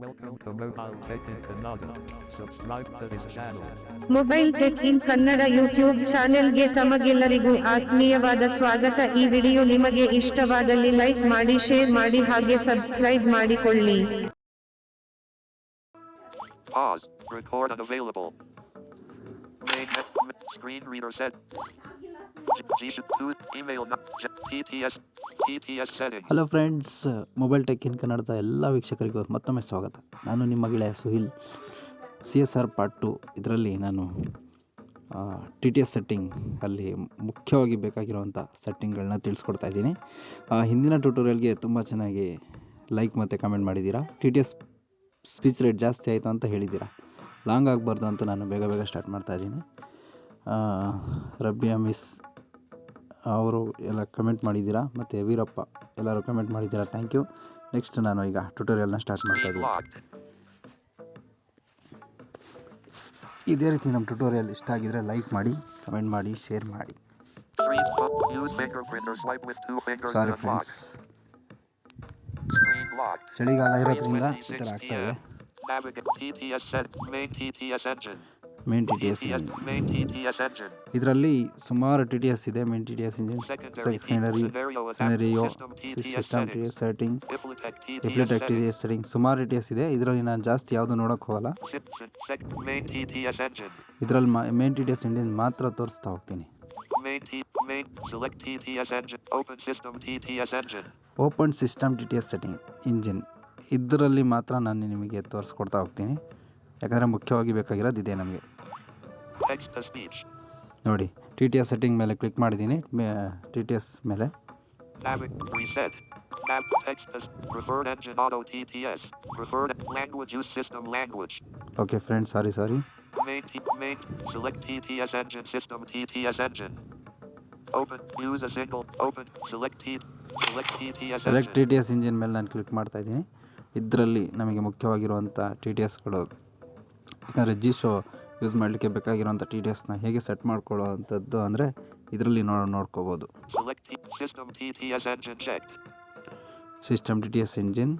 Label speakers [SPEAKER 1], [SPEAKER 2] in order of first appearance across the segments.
[SPEAKER 1] Welcome to Mobile Tech in Kannada. Subscribe to this channel.
[SPEAKER 2] Mobile tech in Kannada YouTube ಚಾನೆಲ್ಗೆ ತಮಗೆಲ್ಲರಿಗೂ ಆತ್ಮೀಯವಾದ ಸ್ವಾಗತ ಈ ವಿಡಿಯೋ ನಿಮಗೆ ಇಷ್ಟವಾದಲ್ಲಿ ಲೈಕ್ ಮಾಡಿ ಶೇರ್ ಮಾಡಿ ಹಾಗೆ ಸಬ್ಸ್ಕ್ರೈಬ್ ಮಾಡಿಕೊಳ್ಳಿ
[SPEAKER 3] Pause. Record unavailable. Main screen reader set.
[SPEAKER 4] Hello friends mobile tech in ಕನ್ನಡದ ಎಲ್ಲ ವೀಕ್ಷಕರಿಗೂ ಮತ್ತೊಮ್ಮೆ ಸ್ವಾಗತ. ನಾನು ನಿಮ್ಮ ಗೆಳೆಯ Suhil. C S R part two ಇದರಲ್ಲಿ ನಾನು ಟಿ ಟಿ ಎಸ್ ಸೆಟ್ಟಿಂಗ್ ಅಲ್ಲಿ ಮುಖ್ಯವಾಗಿ ಬೇಕಾಗಿರುವಂಥ ಸೆಟ್ಟಿಂಗ್ಗಳನ್ನ ತಿಳಿಸ್ಕೊಡ್ತಾ ಇದ್ದೀನಿ. ಹಿಂದಿನ ಟ್ಯೂಟೋರಿಯಲ್ಗೆ ತುಂಬ ಚೆನ್ನಾಗಿ ಲೈಕ್ ಮತ್ತು ಕಮೆಂಟ್ ಮಾಡಿದ್ದೀರಾ? T T S speech rate ಜಾಸ್ತಿ ಆಯಿತು ಅಂತ ಹೇಳಿದ್ದೀರಾ? ಲಾಂಗ್ ಆಗಬಾರ್ದು ಅಂತ ನಾನು ಬೇಗ ಬೇಗ ಸ್ಟಾರ್ಟ್ ಮಾಡ್ತಾ ಇದ್ದೀನಿ. ರಬ್ಬಿಯಾ ಮಿಸ್, ಅವರು ಎಲ್ಲ ಕಮೆಂಟ್ ಮಾಡಿದ್ದೀರಾ? ಮತ್ತು ವೀರಪ್ಪ, ಎಲ್ಲರೂ ಕಮೆಂಟ್ ಮಾಡಿದ್ದೀರಾ? ಥ್ಯಾಂಕ್ ಯು ನೆಕ್ಸ್ಟ್ ನಾನು ಈಗ ಟ್ಯುಟೋರಿಯಲ್ನ ಸ್ಟಾರ್ಟ್ ಮಾಡ್ತಾ ಇದ್ದೀನಿ. ಇದೇ ರೀತಿ ನಮ್ಮ ಟ್ಯುಟೋರಿಯಲ್ ಇಷ್ಟ ಆಗಿದ್ರೆ ಲೈಕ್ ಮಾಡಿ ಕಮೆಂಟ್ ಮಾಡಿ ಶೇರ್ ಮಾಡಿ. ಸಾರಿ ಫ್ರೆಂಡ್ಸ್ ಚಳಿಗಾಲ ಇರೋದ್ರಿಂದ ಈ ಥರ ಆಗ್ತಾ ಇದೆ.
[SPEAKER 3] PM.
[SPEAKER 4] ಇದರಲ್ಲಿ ಸುಮಾರು ಟಿ ಟಿ ಎಸ್ ಇದೆ main T T S engine
[SPEAKER 3] secondary scenario system T S
[SPEAKER 4] setting default
[SPEAKER 3] ಆಕ್ಟಿ
[SPEAKER 4] S setting ಸುಮಾರು ಟಿ ಟಿ ಎಸ್ ಇದೆ ಇದರಲ್ಲಿ ನಾನು ಜಾಸ್ತಿ ಯಾವುದು ನೋಡೋಕೆ ಹೋಗಲ್ಲ ಇದರಲ್ಲಿ main T T S engine ಮಾತ್ರ ತೋರಿಸ್ತಾ ಹೋಗ್ತೀನಿ
[SPEAKER 3] open system
[SPEAKER 4] T T S setting engine ಇದರಲ್ಲಿ ಮಾತ್ರ ನಾನು ನಿಮಗೆ ತೋರಿಸ್ಕೊಡ್ತಾ ಹೋಗ್ತೀನಿ ಯಾಕಂದರೆ ಮುಖ್ಯವಾಗಿ ಬೇಕಾಗಿರೋದು ಇದೆ ನಮಗೆ
[SPEAKER 3] Text to speech.
[SPEAKER 4] ನೋಡಿ ಟಿ ಟಿ ಎಸ್ ಸೆಟ್ಟಿಂಗ್ ಮೇಲೆ ಕ್ಲಿಕ್ ಮಾಡಿದ್ದೀನಿ ಟಿ ಟಿ ಎಸ್ ಮೇಲೆ
[SPEAKER 3] Navig reset. Nav text to s- preferred engine auto TTS. Preferred language use system language.
[SPEAKER 4] Okay friends sorry sorry
[SPEAKER 3] Main T main select TTS engine system TTS engine. Open use a single open select T select TTS
[SPEAKER 4] select T
[SPEAKER 3] engine.
[SPEAKER 4] T S engine ಮೇಲೆ ನಾನು click ಮಾಡ್ತಾ ಇದ್ದೀನಿ ಇದರಲ್ಲಿ ನಮಗೆ ಮುಖ್ಯವಾಗಿರುವಂಥ T T ಎಸ್ಗಳು ಯಾಕಂದರೆ G show use ಮಾಡಲಿಕ್ಕೆ ಬೇಕಾಗಿರುವಂಥ T T ಎಸ್ನ ಹೇಗೆ ಸೆಟ್ ಮಾಡ್ಕೊಳ್ಳೋ ಅಂಥದ್ದು ಅಂದರೆ ಇದರಲ್ಲಿ ನೋ ನೋಡ್ಕೋಬೋದು.
[SPEAKER 3] System T T S engine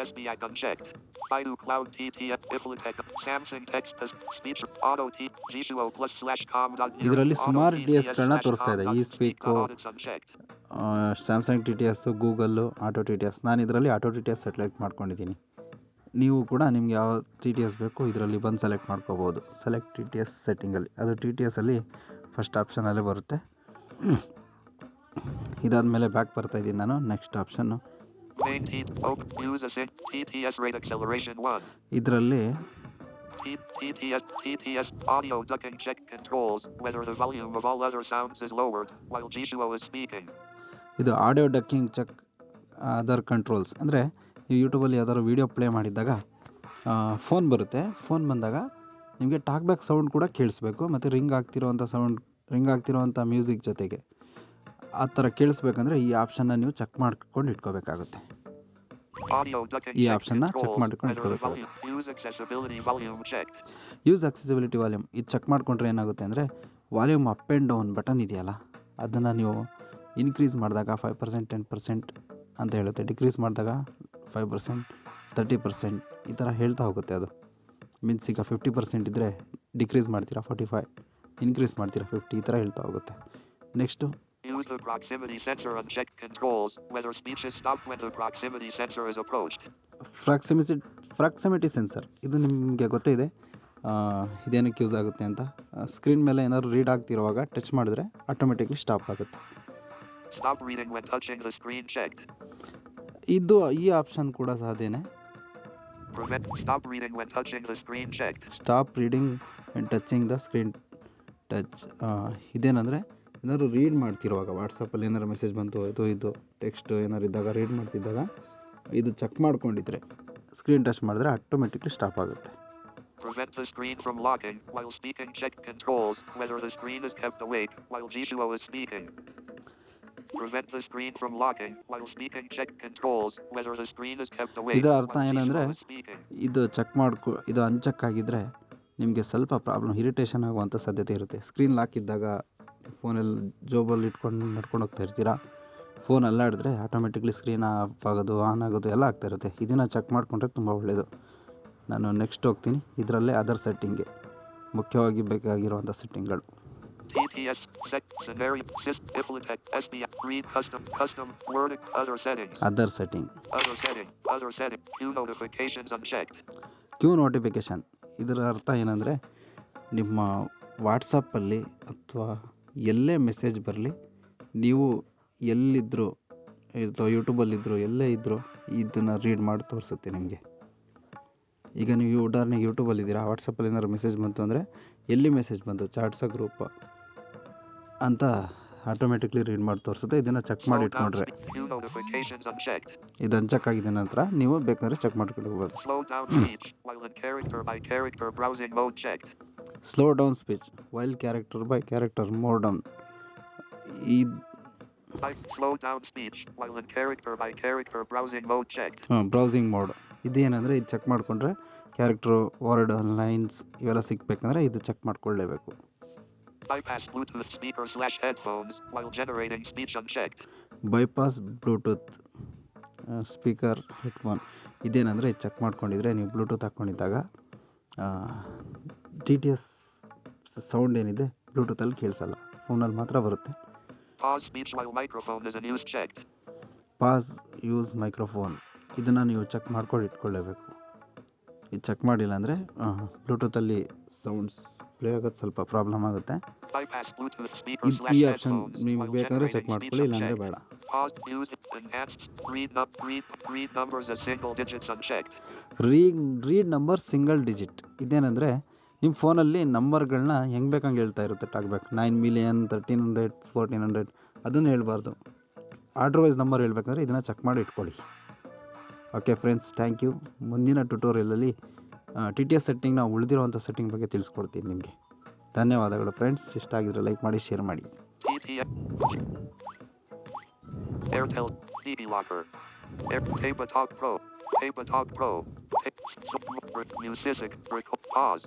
[SPEAKER 3] SBI unchecked. Baidu Cloud TTF Iflitech Samsung text to speech auto T Visual plus slash com
[SPEAKER 4] ಇದರಲ್ಲಿ
[SPEAKER 3] ಸ್ಮಾರ್ಟ್
[SPEAKER 4] ಸುಮಾರು
[SPEAKER 3] TTS
[SPEAKER 4] TTS ಗಳನ್ನ ತೋರಿಸ್ತಾ ಇದೆ. ಈ
[SPEAKER 3] unchecked.
[SPEAKER 4] Samsung T T S Google auto T T S ನಾನು ಇದರಲ್ಲಿ auto T T S select ಮಾಡ್ಕೊಂಡಿದ್ದೀನಿ. ನೀವು ಕೂಡ ನಿಮ್ಗೆ ಯಾವ ಟಿ ಟಿ ಎಸ್ ಬೇಕು ಇದರಲ್ಲಿ ಬಂದು ಸೆಲೆಕ್ಟ್ ಮಾಡ್ಕೋಬೋದು. ಸೆಲೆಕ್ಟ್ ಟಿ ಟಿ ಎಸ್ ಸೆಟ್ಟಿಂಗಲ್ಲಿ ಅದು ಟಿ ಟಿ ಎಸ್ಸಲ್ಲಿ ಫಸ್ಟ್ ಆಪ್ಷನಲ್ಲೇ ಬರುತ್ತೆ. ಇದಾದಮೇಲೆ ಬ್ಯಾಕ್ ಬರ್ತಾ ಇದ್ದೀನಿ ನಾನು. Next
[SPEAKER 3] option T S rise ಬಾ
[SPEAKER 4] ಇದರಲ್ಲಿ
[SPEAKER 3] ಸ್ಪೀಟೇ ಇದು audio ducking check other
[SPEAKER 4] controls ಅಂದರೆ ಈ ಯೂಟ್ಯೂಬಲ್ಲಿ ಯಾವ್ದಾದ್ರು ವೀಡಿಯೋ ಪ್ಲೇ ಮಾಡಿದ್ದಾಗ ಫೋನ್ ಬರುತ್ತೆ. ಫೋನ್ ಬಂದಾಗ ನಿಮಗೆ ಟಾಕ್ಬ್ಯಾಕ್ ಸೌಂಡ್ ಕೂಡ ಕೇಳಿಸ್ಬೇಕು. ಮತ್ತು ರಿಂಗ್ ಆಗ್ತಿರೋಂಥ ಸೌಂಡ್ ರಿಂಗ್ ಆಗ್ತಿರೋಂಥ ಮ್ಯೂಸಿಕ್ ಜೊತೆಗೆ. ಆ ಥರ ಕೇಳಿಸ್ಬೇಕಂದ್ರೆ ಈ ಆಪ್ಷನ್ನ ನೀವು ಚೆಕ್ ಮಾಡ್ಕೊಂಡು ಇಟ್ಕೋಬೇಕಾಗುತ್ತೆ. ಈ ಆಪ್ಷನ್ನ ಚೆಕ್ ಮಾಡ್ಕೊಂಡು ಇಟ್ಕೋಬೇಕಾಗುತ್ತೆ. ಯೂಸ್ ಅಕ್ಸೆಸಿಬಿಲಿಟಿ ವಾಲ್ಯೂಮ್ ಇದು ಚೆಕ್ ಮಾಡಿಕೊಂಡ್ರೆ ಏನಾಗುತ್ತೆ ಅಂದರೆ volume up and down button ಇದೆಯಲ್ಲ ಅದನ್ನು ನೀವು ಇನ್ಕ್ರೀಸ್ ಮಾಡಿದಾಗ ಫೈವ್ ಪರ್ಸೆಂಟ್ ಟೆನ್ ಪರ್ಸೆಂಟ್ ಅಂತ ಹೇಳುತ್ತೆ. ಡಿಕ್ರೀಸ್ ಮಾಡಿದಾಗ ಫೈವ್ ಪರ್ಸೆಂಟ್ ತರ್ಟಿ ಪರ್ಸೆಂಟ್ ಈ ಥರ ಹೇಳ್ತಾ ಹೋಗುತ್ತೆ ಅದು. ಮೀನ್ಸ್ ಈಗ ಫಿಫ್ಟಿ ಪರ್ಸೆಂಟ್ ಇದ್ದರೆ ಡಿಕ್ರೀಸ್ ಮಾಡ್ತೀರಾ ಫೋರ್ಟಿ ಫೈವ್ ಇನ್ಕ್ರೀಸ್ ಮಾಡ್ತೀರಾ ಫಿಫ್ಟಿ ಈ ಥರ ಹೇಳ್ತಾ ಹೋಗುತ್ತೆ. Next
[SPEAKER 3] Use the proximity sensor uncheck controls whether speech is stopped when the proximity sensor is approached.
[SPEAKER 4] Proximity proximity sensor ಇದು ನಿಮಗೆ ಗೊತ್ತೇ ಇದೆ ಇದೇನಕ್ಕೆ ಯೂಸ್ ಆಗುತ್ತೆ ಅಂತ ಸ್ಕ್ರೀನ್ ಮೇಲೆ ಏನಾದ್ರು ರೀಡ್ ಆಗ್ತಿರುವಾಗ ಟಚ್ ಮಾಡಿದ್ರೆ ಆಟೋಮೆಟಿಕ್ಲಿ ಸ್ಟಾಪ್ ಆಗುತ್ತೆ
[SPEAKER 3] Stop reading when touching the screen checked.
[SPEAKER 4] ಇದು ಈ ಆಪ್ಷನ್ ಕೂಡ ಸಾಧ್ಯನೇ
[SPEAKER 3] Prevent stop reading when touching the screen checked.
[SPEAKER 4] Stop reading and touching the screen touch ಇದೇನಂದರೆ ಏನಾದ್ರು ರೀಡ್ ಮಾಡ್ತಿರುವಾಗ ವಾಟ್ಸಪ್ಪಲ್ಲಿ ಏನಾರು ಮೆಸೇಜ್ ಬಂತು ಇದು ಇದು ಟೆಕ್ಸ್ಟ್ ಏನಾರು ಇದ್ದಾಗ ರೀಡ್ ಮಾಡ್ತಿದ್ದಾಗ ಇದು ಚೆಕ್ ಮಾಡ್ಕೊಂಡಿದ್ರೆ ಸ್ಕ್ರೀನ್ ಟಚ್ ಮಾಡಿದ್ರೆ ಆಟೋಮೆಟಿಕ್ಲಿ ಸ್ಟಾಪ್ ಆಗುತ್ತೆ
[SPEAKER 3] Prevent the screen from locking while speaking. Check controls whether the screen is kept awake while Jishuo is speaking. Prevent the screen from locking while speaking. Check controls whether the screen is kept awake
[SPEAKER 4] ಇದರ ಅರ್ಥ ಏನಂದ್ರೆ
[SPEAKER 3] G2O
[SPEAKER 4] ಇದು check ಮಾಡ್ಕೊ ಇದು unchecked ಆಗಿದ್ರೆ ನಿಮಗೆ ಸ್ವಲ್ಪ problem irritation ಆಗುವಂಥ ಸಾಧ್ಯತೆ ಇರುತ್ತೆ ಸ್ಕ್ರೀನ್ ಲಾಕ್ ಇದ್ದಾಗ ಫೋನಲ್ಲಿ ಜೋಬಲ್ಲಿ ಇಟ್ಕೊಂಡು ನಡ್ಕೊಂಡು ಹೋಗ್ತಾ ಇರ್ತೀರಾ? ಫೋನ್ ಅಲ್ಲಾಡಿದ್ರೆ ಆಟೋಮೆಟಿಕ್ಲಿ ಸ್ಕ್ರೀನ್ ಆಫ್ ಆಗೋದು ಆನ್ ಆಗೋದು ಎಲ್ಲ ಆಗ್ತಾ ಇರುತ್ತೆ. ಇದನ್ನು ಚೆಕ್ ಮಾಡಿಕೊಂಡ್ರೆ ತುಂಬ ಒಳ್ಳೆಯದು ನಾನು ನೆಕ್ಸ್ಟ್ ಹೋಗ್ತೀನಿ. ಇದರಲ್ಲೇ ಅದರ್ ಸೆಟ್ಟಿಂಗ್ಗೆ ಮುಖ್ಯವಾಗಿ ಬೇಕಾಗಿರುವಂಥ ಸೆಟ್ಟಿಂಗ್ಗಳು ಅದರ್ ಸೆಟ್ಟಿಂಗ್ ಕ್ಯೂ ನೋಟಿಫಿಕೇಷನ್ ಇದರ ಅರ್ಥ ಏನಂದರೆ ನಿಮ್ಮ ವಾಟ್ಸಪ್ಪಲ್ಲಿ ಅಥವಾ ಎಲ್ಲೇ ಮೆಸೇಜ್ ಬರಲಿ ನೀವು ಎಲ್ಲಿದ್ದರೂ ಅಥವಾ ಯೂಟ್ಯೂಬಲ್ಲಿದ್ದರೂ ಎಲ್ಲೇ ಇದ್ದರೂ ಇದನ್ನು ರೀಡ್ ಮಾಡಿ ತೋರಿಸುತ್ತೆ ನಿಮಗೆ. ಈಗ ನೀವು ಉದಾಹರಣೆಗೆ ಯೂಟ್ಯೂಬಲ್ಲಿದ್ದೀರಾ ವಾಟ್ಸಪ್ಪಲ್ಲಿ ಏನಾದ್ರು ಮೆಸೇಜ್ ಬಂತು ಅಂದರೆ ಎಲ್ಲಿ ಮೆಸೇಜ್ ಬಂತು? ಚಾಟ್ಸ ಗ್ರೂಪ್ ಅಂತ ಆಟೋಮೆಟಿಕ್ಲಿ ರೀಡ್ ಮಾಡಿ ತೋರಿಸುತ್ತೆ. ಇದನ್ನು ಚೆಕ್ ಮಾಡಿ ಇಟ್ಕೊಂಡ್ರೆ ಇದನ್ನು ಚೆಕ್ ಆಗಿದ ನಂತರ ನೀವು ಬೇಕಾದ್ರೆ ಚೆಕ್ ಮಾಡ್ಕೊಂಡು ಹೋಗ್ಬೋದು.
[SPEAKER 3] Slow down speech while character by character mode checked slow down speech while character by character more down
[SPEAKER 4] browsing mode ಇದೇನಂದರೆ ಇದು ಚೆಕ್ ಮಾಡಿಕೊಂಡ್ರೆ ಕ್ಯಾರೆಕ್ಟ್ರು ವರ್ಡ್ ಲೈನ್ಸ್ ಇವೆಲ್ಲ ಸಿಗ್ಬೇಕಂದ್ರೆ ಇದು ಚೆಕ್ ಮಾಡ್ಕೊಳ್ಳೇಬೇಕು ಬೈಪಾಸ್ ಬ್ಲೂಟೂತ್ ಸ್ಪೀಕರ್ ಹೆಡ್ಫೋನ್ ಇದೇನಂದರೆ ಇದು ಚೆಕ್ ಮಾಡ್ಕೊಂಡಿದ್ರೆ ನೀವು ಬ್ಲೂಟೂತ್ ಹಾಕ್ಕೊಂಡಿದ್ದಾಗ ಟಿ ಟಿ ಎಸ್ ಸೌಂಡ್ ಏನಿದೆ ಬ್ಲೂಟೂತಲ್ಲಿ ಕೇಳಿಸಲ್ಲ. ಫೋನಲ್ಲಿ ಮಾತ್ರ ಬರುತ್ತೆ. ಪಾಸ್ ಯೂಸ್ ಮೈಕ್ರೋಫೋನ್ ಇದನ್ನು ನೀವು ಚೆಕ್ ಮಾಡ್ಕೊಂಡು ಇಟ್ಕೊಳ್ಳೇಬೇಕು. ಇದು ಚೆಕ್ ಮಾಡಿಲ್ಲ ಅಂದರೆ ಬ್ಲೂಟೂತಲ್ಲಿ ಸೌಂಡ್ಸ್ ಪ್ಲೇ ಆಗೋದು ಸ್ವಲ್ಪ ಪ್ರಾಬ್ಲಮ್ ಆಗುತ್ತೆ. ಈ ಆಪ್ಷನ್
[SPEAKER 3] ನೀವು
[SPEAKER 4] ಬೇಕಾದ್ರೆ ಚೆಕ್ ಮಾಡ್ಕೊಳ್ಳಿ ಇಲ್ಲ
[SPEAKER 3] ಅಂದರೆ
[SPEAKER 4] ಬೇಡ. ರೀಡ್ ನಂಬರ್ ಸಿಂಗಲ್ ಡಿಜಿಟ್ ಇದೇನಂದರೆ ನಿಮ್ಮ ಫೋನಲ್ಲಿ ನಂಬರ್ಗಳನ್ನ ಹೆಂಗೆ ಬೇಕಂಗೆ ಹೇಳ್ತಾ ಇರುತ್ತೆ TalkBack nine million, thirteen hundred, fourteen hundred ಅದನ್ನು ಹೇಳಬಾರ್ದು. ಆರ್ಡ್ರ್ ವೈಸ್ ನಂಬರ್ ಹೇಳ್ಬೇಕಂದ್ರೆ ಇದನ್ನು ಚೆಕ್ ಮಾಡಿ ಇಟ್ಕೊಳ್ಳಿ. Okay friends, thank you. ಮುಂದಿನ ಟ್ಯುಟೋರಿಯಲಲ್ಲಿ ಟಿ ಟಿ ಎಸ್ ಸೆಟ್ಟಿಂಗ್ನ ಉಳಿದಿರುವಂಥ ಸೆಟ್ಟಿಂಗ್ ಬಗ್ಗೆ ತಿಳಿಸ್ಕೊಡ್ತೀನಿ ನಿಮಗೆ. ಧನ್ಯವಾದಗಳು ಫ್ರೆಂಡ್ಸ್. ಇಷ್ಟ ಆಗಿದ್ರೆ ಲೈಕ್ ಮಾಡಿ, ಶೇರ್ ಮಾಡಿ.
[SPEAKER 3] DB Locker Air Taba Talk Pro Taba Talk Pro Music Pause.